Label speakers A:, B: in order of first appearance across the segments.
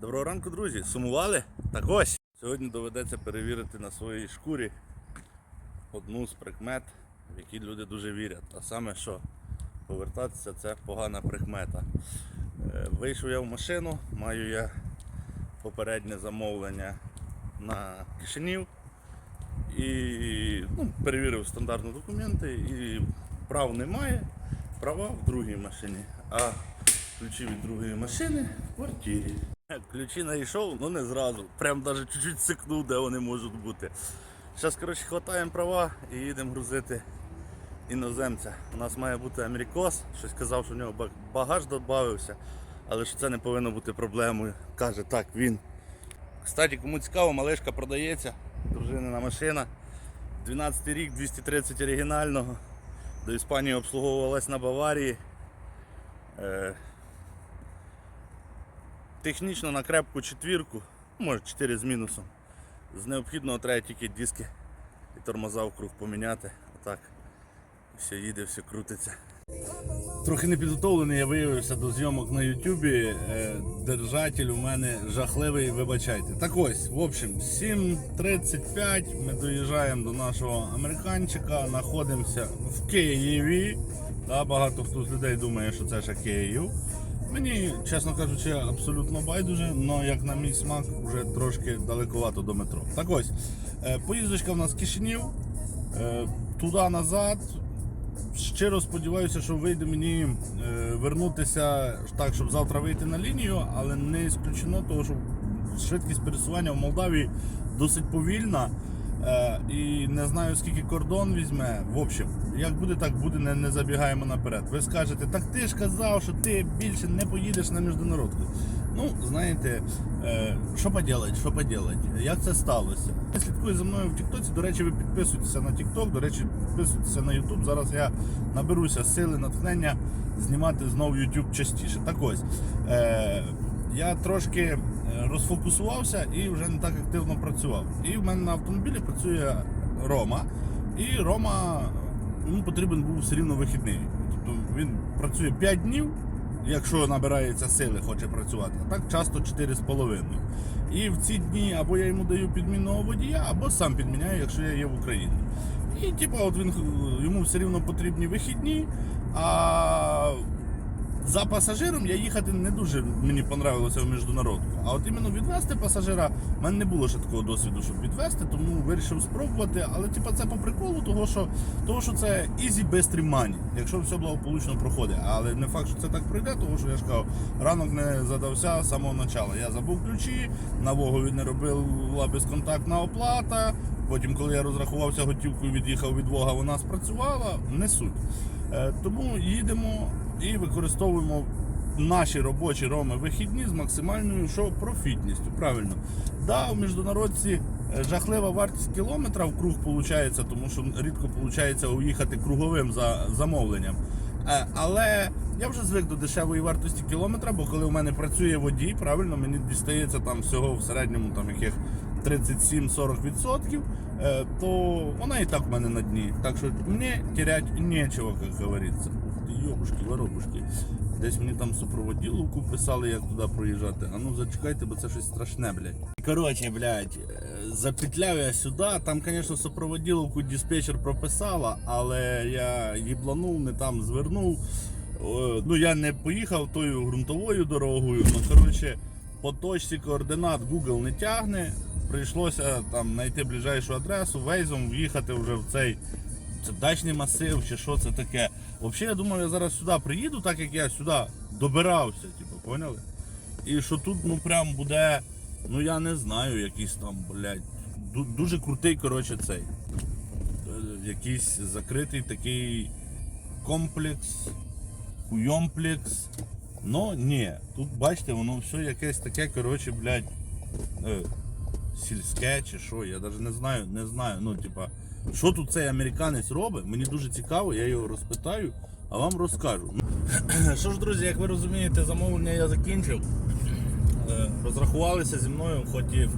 A: Доброго ранку, друзі! Сумували? Так ось! Сьогодні доведеться перевірити на своїй шкурі одну з прикмет, в які люди дуже вірять. А саме, що повертатися це погана прикмета. Е, Вийшов я в машину, маю я попереднє замовлення на Кишинів і ну, перевірив стандартні документи і прав немає, права в другій машині, а ключі від другої машини в квартирі. Ключі знайшов, ну не зразу. Прям навіть чуть-чуть сикнув, де вони можуть бути. Зараз, коротше, хватаємо права і їдемо грузити іноземця. У нас має бути Америкос, щось казав, що в нього багаж додався, але що це не повинно бути проблемою. Каже, так, він. Кстати, кому цікаво, малишка продається, дружинина машина. 12 рік, 230 оригінального. До Іспанії обслуговувалась на Баварії. Технічно на крепку четвірку, може 4 з мінусом. З необхідного треба тільки диски і тормоза вкруг поміняти. Отак. Все їде, все крутиться. Трохи непідготовлений я виявився до зйомок на Ютубі. Е, Держатель у мене жахливий, вибачайте. Так ось, в общем, 7.35 ми доїжджаємо до нашого американчика, знаходимося в Києві. Да, багато хто з людей думає, що це ще Київ. Мені, чесно кажучи, абсолютно байдуже, але як на мій смак, вже трошки далековато до метро. Так ось, е, поїздочка в нас Кишинів, е, туди-назад. Щиро сподіваюся, що вийде мені е, вернутися так, щоб завтра вийти на лінію, але не ісключено, того, що швидкість пересування в Молдавії досить повільна. І не знаю скільки кордон візьме. В общем, як буде, так буде, не, не забігаємо наперед. Ви скажете, так ти ж казав, що ти більше не поїдеш на міжнародку. Ну, знаєте, е, що поділать, що поділать, як це сталося. Слідкує за мною в Тіктоці. До речі, ви підписуйтеся на Тікток, до речі, підписуйтеся на Ютуб. Зараз я наберуся сили, натхнення знімати знову Ютуб частіше. Так ось. Е, я трошки е, розфокусувався і вже не так активно працював. І в мене на автомобілі працює Рома. І Рома йому потрібен був все рівно вихідний. Тобто він працює 5 днів, якщо набирається сили, хоче працювати. А так часто 4,5. І в ці дні або я йому даю підмінного водія, або сам підміняю, якщо я є в Україні. І типу, от він йому все рівно потрібні вихідні. А за пасажиром я їхати не дуже мені понравилося в міжнародку. А от іменно відвести пасажира, в мене не було ще такого досвіду, щоб відвести, тому вирішив спробувати. Але типа це по приколу, того що, того, що це easy best money, якщо все благополучно проходить. Але не факт, що це так пройде, тому що я ж кажу, ранок не задався з самого початку. Я забув ключі, на Вогові не робила безконтактна оплата. Потім, коли я розрахувався готівкою, від'їхав від Вога, вона спрацювала, не суть. Е, Тому їдемо і використовуємо наші робочі роми вихідні з максимальною що профітністю. Правильно. Да, в міжнародці е, жахлива вартість кілометра в круг виходить, тому що рідко виходить уїхати круговим за замовленням. Е, Але я вже звик до дешевої вартості кілометра, бо коли у мене працює водій, правильно, мені дістається там всього в середньому там яких 37-40%, е, то вона і так в мене на дні. Так що мені терять нечего, як говориться. Йобушки, воробушки. Десь мені там супроводіловку писали, як туди проїжджати. А ну зачекайте, бо це щось страшне, блядь. Коротше, блядь, е, запетляв я сюди. Там, звісно, супроводіловку диспетчер прописала, але я їбланув, не там звернув. Ну я не поїхав тою ґрунтовою дорогою. Ну коротше, по точці координат Google не тягне. Прийшлося там знайти ближайшу адресу, вейзом в'їхати вже в цей це дачний масив чи що це таке. Взагалі, я думав, я зараз сюди приїду, так як я сюди добирався, типу, поняли? І що тут ну прям буде, ну я не знаю, якийсь там, блядь, дуже крутий, коротше, цей. Е, Якийсь закритий такий комплекс, хуйомплекс. Ну ні, тут бачите, воно все якесь таке, коротше, блядь, е, сільське чи що, я навіть не знаю, не знаю. Ну, типа, що тут цей американець робить, мені дуже цікаво, я його розпитаю, а вам розкажу. Що ж, друзі, як ви розумієте, замовлення я закінчив. Е, Розрахувалися зі мною, хоч і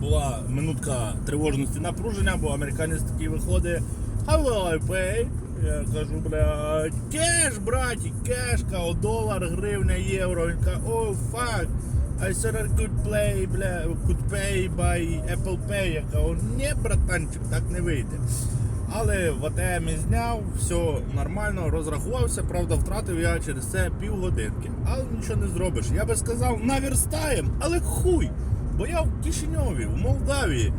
A: була минутка тривожності напруження, бо американець такий виходить. How I pay? Я кажу, бля, кеш, браті, кеш, као, долар, гривня, євро. Він каже, о, фак. I said I could play, бля, could pay by Apple Pay. Я кажу, ні, братанчик, так не вийде. Але в АТМ зняв, все нормально, розрахувався, правда, втратив я через це півгодинки. Але нічого не зробиш. Я би сказав, наверстаєм, але хуй. Бо я в Кишиньові, в Молдавії.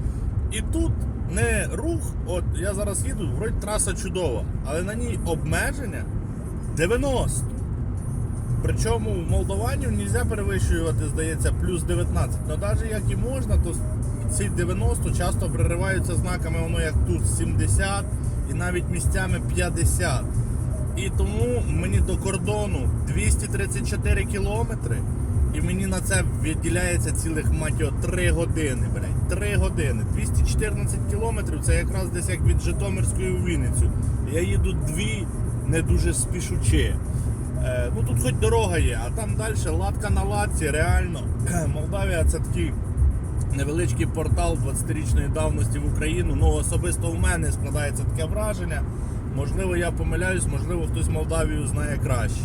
A: І тут не рух, от я зараз їду, вроді траса чудова, але на ній обмеження 90. Причому в Молдованів не можна перевищувати, здається, плюс 19. Ну навіть як і можна, то ці 90 часто перериваються знаками, воно як тут 70 і навіть місцями 50. І тому мені до кордону 234 кілометри, і мені на це відділяється цілих мать його, 3 години, блядь. 3 години. 214 кілометрів це якраз десь як від Житомирської у Вінницю. Я їду дві не дуже спішучи. Е, ну тут хоч дорога є, а там далі латка на латці, реально. Молдавія це такий невеличкий портал 20-річної давності в Україну. Ну особисто в мене складається таке враження. Можливо, я помиляюсь, можливо, хтось Молдавію знає краще.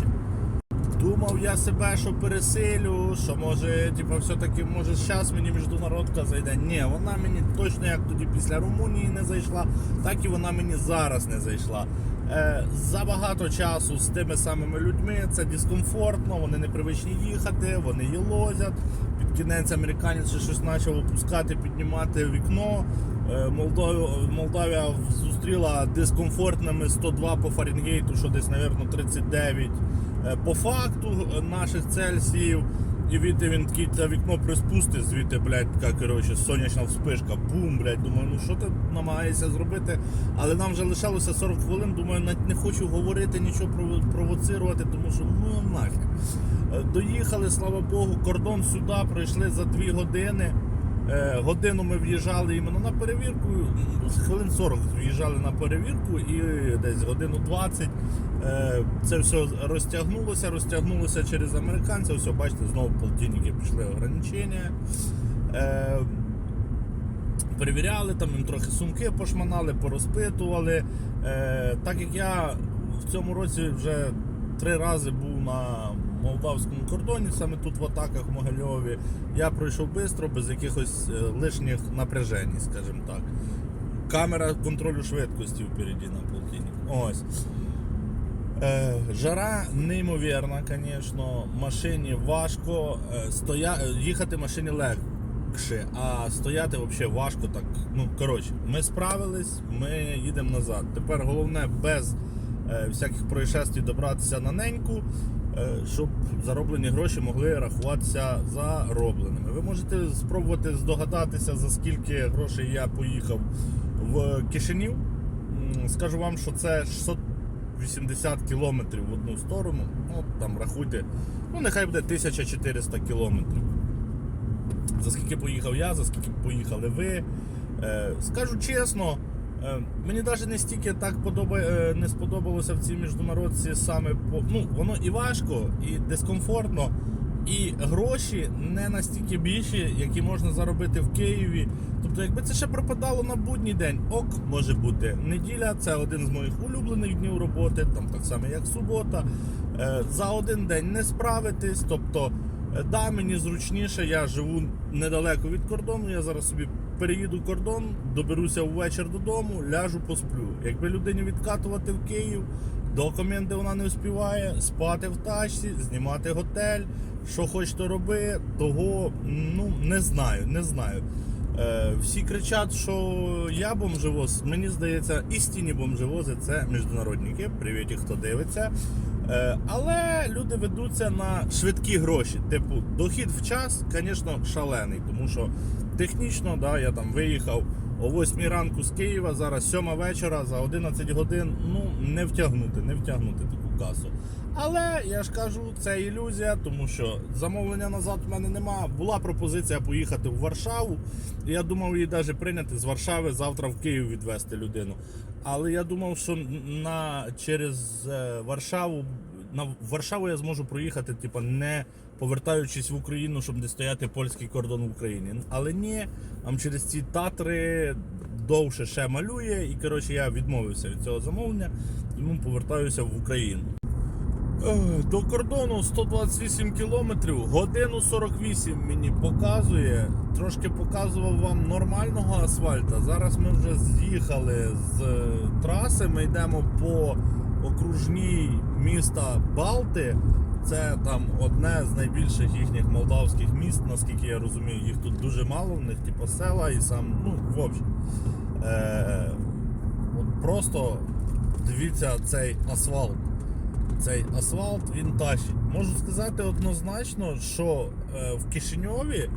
A: Думав я себе, що пересилю, що може, типу, все-таки може зараз мені міжнародка зайде. Ні, вона мені точно як тоді після Румунії не зайшла, так і вона мені зараз не зайшла. Е, забагато часу з тими самими людьми це дискомфортно, вони не привичні їхати, вони їлозять. Під кінець американець щось почав опускати, піднімати вікно. Е, Молдавія зустріла дискомфортними 102 по Фаренгейту, що десь, мабуть, 39 е, по факту е, наших Цельсіїв. І відти він такий це вікно приспустить, звідти, блядь, така, коротше, сонячна вспишка. Бум, блядь, думаю, ну що ти намагаєшся зробити? Але нам вже лишалося 40 хвилин, думаю, навіть не хочу говорити, нічого прово- провоцирувати, тому що ну нахер. Е, Доїхали, слава Богу, кордон сюди пройшли за 2 години. Е, Годину ми в'їжджали іменно на перевірку, хвилин 40 в'їжджали на перевірку і десь годину 20 е, це все розтягнулося, розтягнулося через американців. Все, бачите, знову полтинники пішли ограничення. Е, Перевіряли, там їм трохи сумки пошманали, порозпитували. Так як я в цьому році вже три рази був на молдавському кордоні, саме тут в атаках в Могильові, я пройшов швидко, без якихось е, лишніх напряжень, скажімо так. Камера контролю швидкості впереді на полтинник. Ось. Е, жара неймовірна, звісно. Машині важко. Е, стоя... е, Їхати машині легше, а стояти взагалі важко. Так. Ну, коротше, ми справились, ми їдемо назад. Тепер головне без е, всяких происшествій добратися на неньку, щоб зароблені гроші могли рахуватися заробленими. Ви можете спробувати здогадатися, за скільки грошей я поїхав в Кишинів. Скажу вам, що це 680 кілометрів в одну сторону. Ну, там рахуйте, ну нехай буде 1400 кілометрів. За скільки поїхав я, за скільки поїхали ви. Е, скажу чесно, е, мені навіть не стільки так подобає, е, не сподобалося в цій міжнародці саме по. Ну, воно і важко, і дискомфортно, і гроші не настільки більші, які можна заробити в Києві. Тобто, якби це ще пропадало на будній день, ок, може бути. Неділя це один з моїх улюблених днів роботи, там так само як субота. Е, За один день не справитись. Тобто, е, да, мені зручніше, я живу недалеко від кордону. Я зараз собі переїду кордон, доберуся ввечір додому, ляжу, посплю. Якби людині відкатувати в Київ, до коменди вона не успіває, спати в тачці, знімати готель. Що хоч то роби, того ну не знаю, не знаю. Е, всі кричать, що я бомжевоз. Мені здається, істинні бомжевози це міжнародники. Привіт, хто дивиться. Е, але люди ведуться на швидкі гроші. Типу, дохід в час, звісно, шалений, тому що технічно, да, я там виїхав о 8 ранку з Києва, зараз 7 вечора за 11 годин. Ну, не втягнути, не втягнути таку касу. Але я ж кажу, це ілюзія, тому що замовлення назад в мене нема. Була пропозиція поїхати в Варшаву. Я думав її навіть прийняти з Варшави завтра в Київ відвезти людину. Але я думав, що на через е, Варшаву на Варшаву я зможу проїхати, типу, не повертаючись в Україну, щоб не стояти польський кордон в Україні. Але ні, там через ці татри довше ще малює, і коротше я відмовився від цього замовлення, тому повертаюся в Україну. Е, До кордону 128 кілометрів, годину 48 мені показує. Трошки показував вам нормального асфальта. Зараз ми вже з'їхали з е, траси. Ми йдемо по окружній міста Балти. Це там одне з найбільших їхніх молдавських міст, наскільки я розумію, їх тут дуже мало, в них типу села і сам, ну, в общем. Е, от просто дивіться цей асфальт цей асфальт він тащить. Можу сказати однозначно, що е, в Кишиньові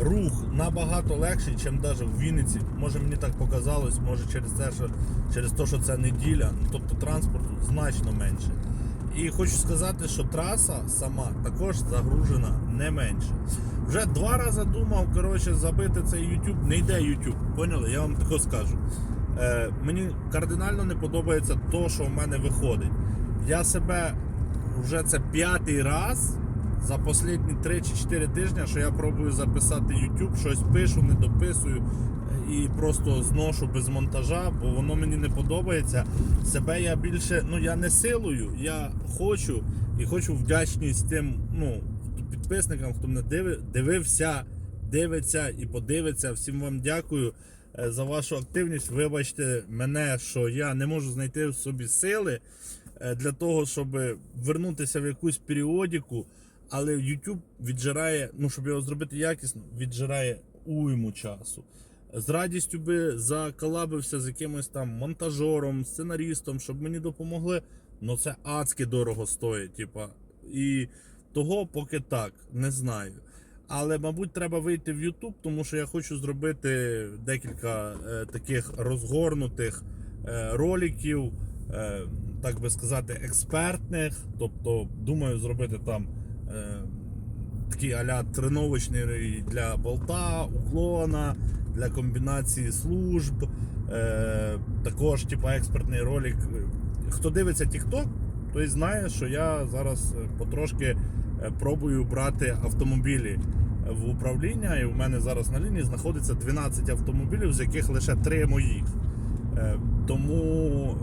A: рух набагато легший, ніж навіть в Вінниці. Може мені так показалось, може через те, що через те, що це неділя, ну, тобто транспорту значно менше. І хочу сказати, що траса сама також загружена не менше. Вже два рази думав коротше, забити цей YouTube. Не йде YouTube, поняли? Я вам тако скажу. Е, мені кардинально не подобається то, що в мене виходить. Я себе вже це п'ятий раз за останні 3 чи 4 тижні, що я пробую записати YouTube, щось пишу, не дописую і просто зношу без монтажа, бо воно мені не подобається. Себе я більше, ну я не силою, я хочу і хочу вдячність тим ну, підписникам, хто мене диви, дивився, дивиться і подивиться. Всім вам дякую за вашу активність. Вибачте мене, що я не можу знайти в собі сили е, для того, щоб вернутися в якусь періодику. Але YouTube віджирає, ну щоб його зробити якісно, віджирає уйму часу. З радістю би заколабився з якимось там монтажером, сценарістом, щоб мені допомогли. Ну це адськи дорого стоїть. Типа. І того поки так, не знаю. Але, мабуть, треба вийти в YouTube, тому що я хочу зробити декілька е, таких розгорнутих е, роликів, е, так би сказати, експертних. Тобто, думаю, зробити там е, такий аля тренувачний для болта, уклона, для комбінації служб. Е, також, типа, експертний ролик. Хто дивиться TikTok, той знає, що я зараз е, потрошки пробую брати автомобілі в управління, і в мене зараз на лінії знаходиться 12 автомобілів, з яких лише 3 моїх. Е, Тому,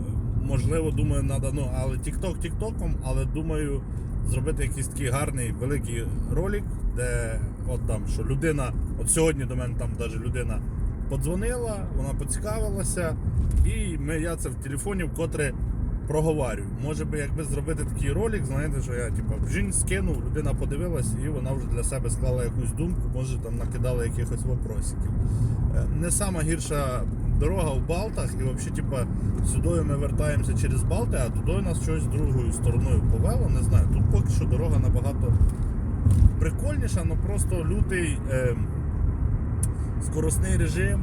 A: можливо, думаю, надо, ну, але TikTok тіктоком, але думаю зробити якийсь такий гарний великий ролик, де от там, що людина, от сьогодні до мене там навіть людина подзвонила, вона поцікавилася, і ми, я це в телефоні вкотре проговорюю. Може би, якби зробити такий ролик, знаєте, що я типу, жінь скинув, людина подивилась, і вона вже для себе склала якусь думку, може там накидала якихось вопросиків. Е, Не сама гірша дорога в Балтах, і взагалі, типа, сюди ми вертаємося через Балти, а туди нас щось другою стороною повело. Не знаю. Тут поки що дорога набагато прикольніша, але просто лютий е, скоростний режим.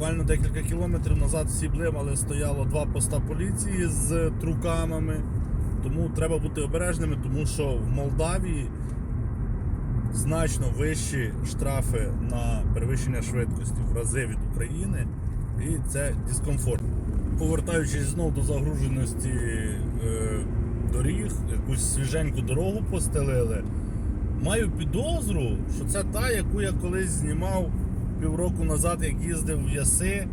A: Буквально декілька кілометрів назад всі блимали, стояло два поста поліції з трукамами. Тому треба бути обережними, тому що в Молдавії значно вищі штрафи на перевищення швидкості в рази від України, і це дискомфорт. Повертаючись знову до загруженості е, доріг, якусь свіженьку дорогу постелили. Маю підозру, що це та, яку я колись знімав півроку назад, як їздив в Яси,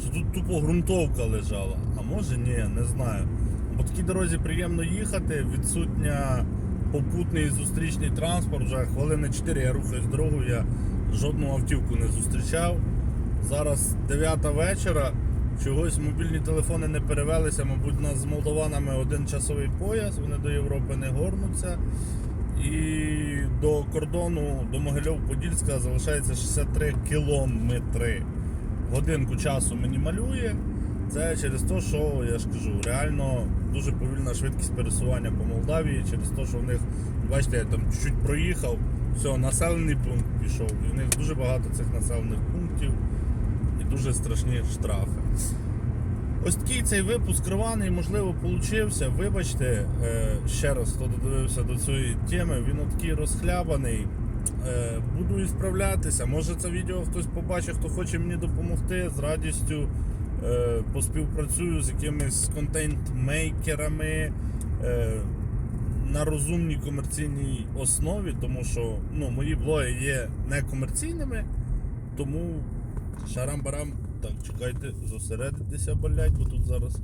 A: що тут тупо ґрунтовка лежала. А може ні, не знаю. По такій дорозі приємно їхати, відсутня попутний зустрічний транспорт. Вже хвилини 4 я рухаюсь дорогу, я жодну автівку не зустрічав. Зараз 9 вечора. Чогось мобільні телефони не перевелися, мабуть, у нас з молдованами один часовий пояс, вони до Європи не горнуться. І до кордону до Могильов-Подільська залишається 63 кілометри. Годинку часу мені малює. Це через те, що я ж кажу, реально дуже повільна швидкість пересування по Молдавії, через те, що в них, бачите, я там чуть-чуть проїхав, все, населений пункт пішов. І в них дуже багато цих населених пунктів і дуже страшні штрафи. Ось такий цей випуск рваний, можливо, получився. Вибачте, е, ще раз, хто додивився до цієї теми, він такий розхлябаний. Е, Буду і справлятися. Може це відео хтось побачить, хто хоче мені допомогти. З радістю е, поспівпрацюю з якимись контент-мейкерами на розумній комерційній основі, тому що ну, мої блоги є некомерційними, тому шарам-барам. Так, чекайте, зосередитися, блять, бо тут зараз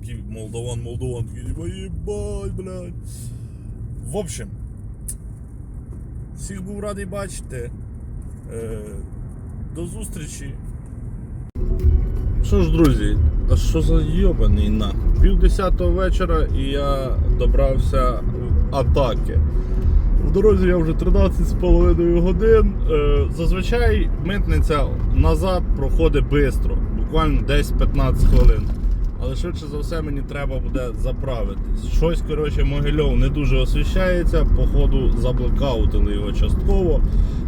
A: Такий молдаван, молдаван, такий, типа, блядь. В общем, всіх був радий бачити. Е, до зустрічі. Що ж, друзі, а що за йобаний нахуй? Пів десятого вечора і я добрався в атаки. Дорозі я вже 13 з половиною годин. Е, Зазвичай митниця назад проходить швидко, буквально десь 15 хвилин. Але швидше за все мені треба буде заправитись. Щось, коротше, Могильов не дуже освіщається, походу заблокаутили його частково.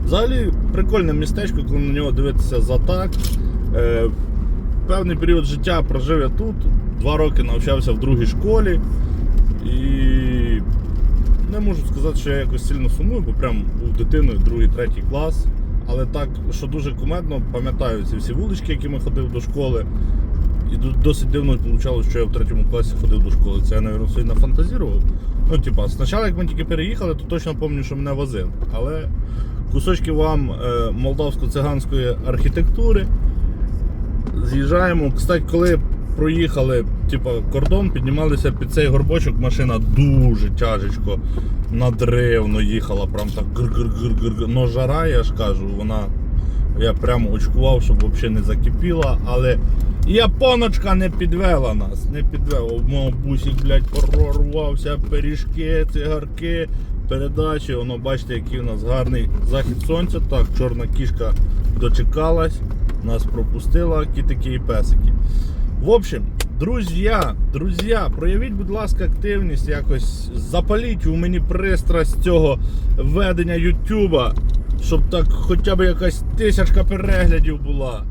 A: Взагалі прикольне містечко, коли на нього дивитися за так. Е, певний період життя прожив я тут, два роки навчався в другій школі. І не можу сказати, що я якось сильно сумую, бо прям був дитиною другий, третій клас. Але так, що дуже кумедно, пам'ятаю ці всі вулички, які ми ходив до школи. І досить дивно вийшло, що я в третьому класі ходив до школи. Це я, мабуть, собі нафантазірував. Ну, типа, спочатку, як ми тільки переїхали, то точно пам'ятаю, що мене возив. Але кусочки вам е, молдавсько-циганської архітектури. З'їжджаємо. Кстати, коли проїхали типа, кордон, піднімалися під цей горбочок, машина дуже тяжечко, надривно їхала, прям так гр-гр-гр-гр. Ну жара, я ж кажу, вона. Я прямо очкував, щоб взагалі не закипіла, але японочка не підвела нас, не підвела. Мого бусик, блядь, прорвався, пиріжки, цигарки, передачі. Воно бачите, який у нас гарний захід сонця. Так, чорна кішка дочекалась, нас пропустила, кітики і песики. В общем, друзі, друзі, проявіть, будь ласка, активність якось запаліть у мені пристрасть цього ведення Ютуба, щоб так хоча б якась тисячка переглядів була.